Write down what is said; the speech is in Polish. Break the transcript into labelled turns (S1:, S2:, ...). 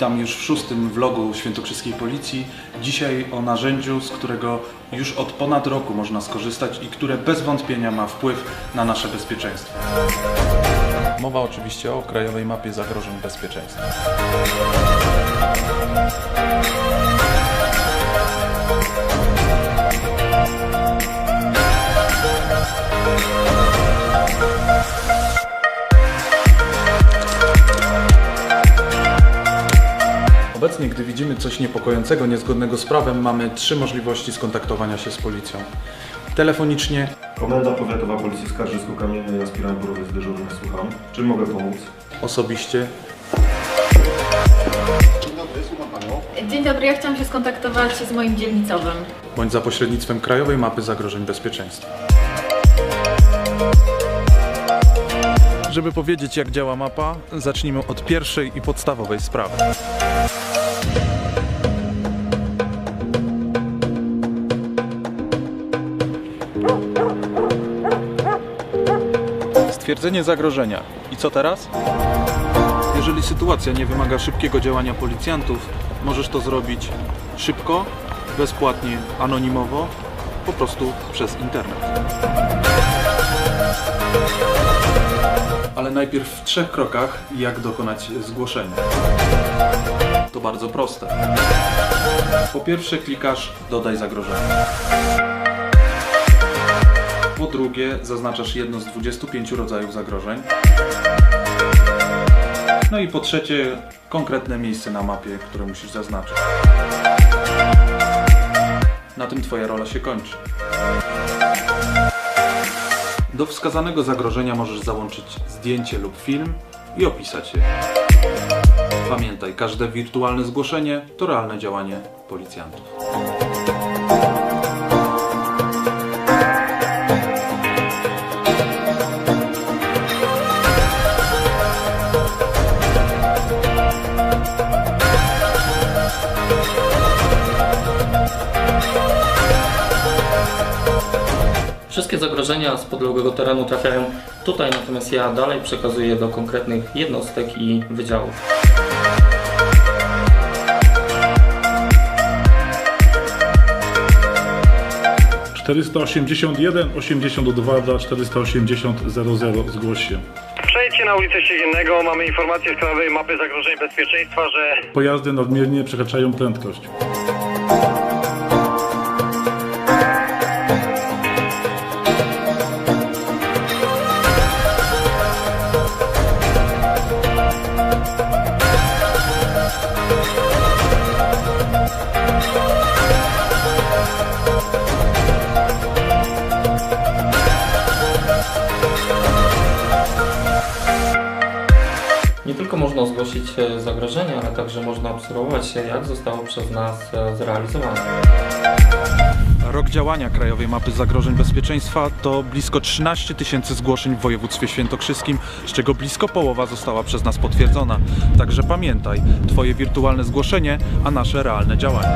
S1: Witam już w szóstym vlogu Świętokrzyskiej Policji. Dzisiaj o narzędziu, z którego już od ponad roku można skorzystać i które bez wątpienia ma wpływ na nasze bezpieczeństwo. Mowa oczywiście o Krajowej Mapie Zagrożeń Bezpieczeństwa. Obecnie, gdy widzimy coś niepokojącego, niezgodnego z prawem, mamy trzy możliwości skontaktowania się z policją. Telefonicznie,
S2: Komenda Powiatowa Policji w Skarżysku-Kamiennej, aspirant Borowiec dyżurny, słucham. Czym mogę pomóc?
S1: osobiście
S3: Dzień dobry, słucham panią.
S4: Dzień dobry, ja chciałam się skontaktować z moim dzielnicowym.
S1: bądź za pośrednictwem Krajowej Mapy Zagrożeń Bezpieczeństwa. Żeby powiedzieć, jak działa mapa, zacznijmy od pierwszej i podstawowej sprawy. Stwierdzenie zagrożenia. I co teraz? Jeżeli sytuacja nie wymaga szybkiego działania policjantów, możesz to zrobić szybko, bezpłatnie, anonimowo, po prostu przez internet. Ale najpierw w trzech krokach, jak dokonać zgłoszenia. To bardzo proste. Po pierwsze klikasz dodaj zagrożenie. Po drugie zaznaczasz jedno z 25 rodzajów zagrożeń. No i po trzecie konkretne miejsce na mapie, które musisz zaznaczyć. Na tym Twoja rola się kończy. Do wskazanego zagrożenia możesz załączyć zdjęcie lub film i opisać je. Pamiętaj, każde wirtualne zgłoszenie to realne działanie policjantów.
S5: Wszystkie zagrożenia z podległego terenu trafiają tutaj, natomiast ja dalej przekazuję do konkretnych jednostek i wydziałów.
S6: Czterysta osiemdziesiąt jeden, osiemdziesiąt dwa dla czterysta osiemdziesiąt zero zero zgłoś się.
S7: Na ulicę Siedziennego. Mamy informację z Krajowej Mapy Zagrożeń Bezpieczeństwa, że
S6: Pojazdy nadmiernie przekraczają prędkość.
S5: Tylko można zgłosić e, zagrożenie, ale także można obserwować, jak zostało przez nas e, zrealizowane.
S1: Rok działania Krajowej Mapy Zagrożeń Bezpieczeństwa to blisko 13 tysięcy zgłoszeń w województwie świętokrzyskim, z czego blisko połowa została przez nas potwierdzona. Także pamiętaj, Twoje wirtualne zgłoszenie, a nasze realne działanie.